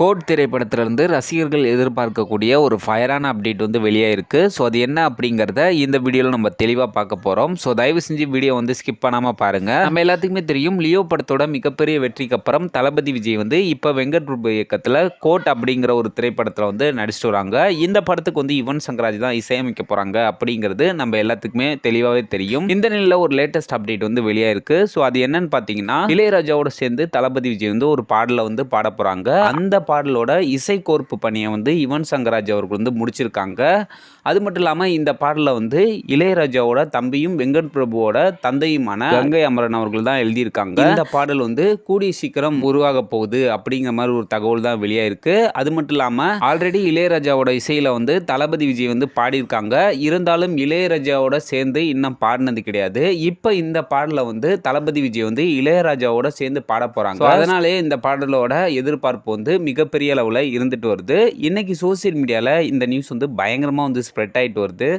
Code திரைப்படத்திலிருந்து ரசிகர்கள் எதிர்பார்க்கக்கூடிய ஒரு ஃபயரான அப்டேட் வந்து வெளியாயிருக்கு. ஸோ அது என்ன அப்படிங்கிறத இந்த வீடியோவில் நம்ம தெளிவாக பார்க்க போகிறோம் ஸோ தயவு செஞ்சு வீடியோ வந்து ஸ்கிப் பண்ணாமல் பாருங்கள் நம்ம எல்லாத்துக்குமே தெரியும் லியோ படத்தோட மிகப்பெரிய வெற்றிக்கு அப்புறம் தளபதி விஜய் வந்து இப்போ வெங்கட் பிரபு இயக்கத்தில் கோட் அப்படிங்கிற ஒரு திரைப்படத்தில் வந்து நடிச்சிட்டு வராங்க. இந்த படத்துக்கு வந்து யுவன் சங்கராஜ் தான் இசையமைக்க போகிறாங்க அப்படிங்கிறது நம்ம எல்லாத்துக்குமே தெளிவாகவே தெரியும். இந்த நிலையில் ஒரு லேட்டஸ்ட் அப்டேட் வந்து வெளியாயிருக்கு. ஸோ அது என்னன்னு பார்த்தீங்கன்னா இளையராஜாவோட சேர்ந்து தளபதி விஜய் வந்து ஒரு பாடலை வந்து பாட போகிறாங்க அந்த பாடலோட இசைக்கோர்ப்பு பணியை வந்து யுவன் சங்கராஜ் அவர்கள் வந்து முடிச்சிருக்காங்க. அது மட்டும் இல்லாமல் இந்த பாடலில் வந்து இளையராஜாவோட தம்பியும் வெங்கட் பிரபுவோட தந்தையுமான கங்கை அமரன் அவர்கள் தான் எழுதியிருக்காங்க. இந்த பாடல் வந்து கூடிய சீக்கிரம் உருவாக போகுது அப்படிங்கிற மாதிரி ஒரு தகவல் தான் வெளியாயிருக்கு. அது மட்டும் இல்லாமல் ஆல்ரெடி இளையராஜாவோட இசையில் வந்து தளபதி விஜய் வந்து பாடியிருக்காங்க. இருந்தாலும் இளையராஜாவோட சேர்ந்து இன்னும் பாடினது கிடையாது. இப்போ இந்த பாடலை வந்து தளபதி விஜய் வந்து இளையராஜாவோட சேர்ந்து பாட போகிறாங்க அதனாலே இந்த பாடலோட எதிர்பார்ப்பு வந்து மிக மிகப்பெரிய அளவில் இருந்துட்டு வருது. இன்னைக்கு சோசியல் மீடியாவில் இந்த நியூஸ் வந்து பயங்கரமாக வந்து ஸ்ப்ரெட் ஆகிட்டு வருது.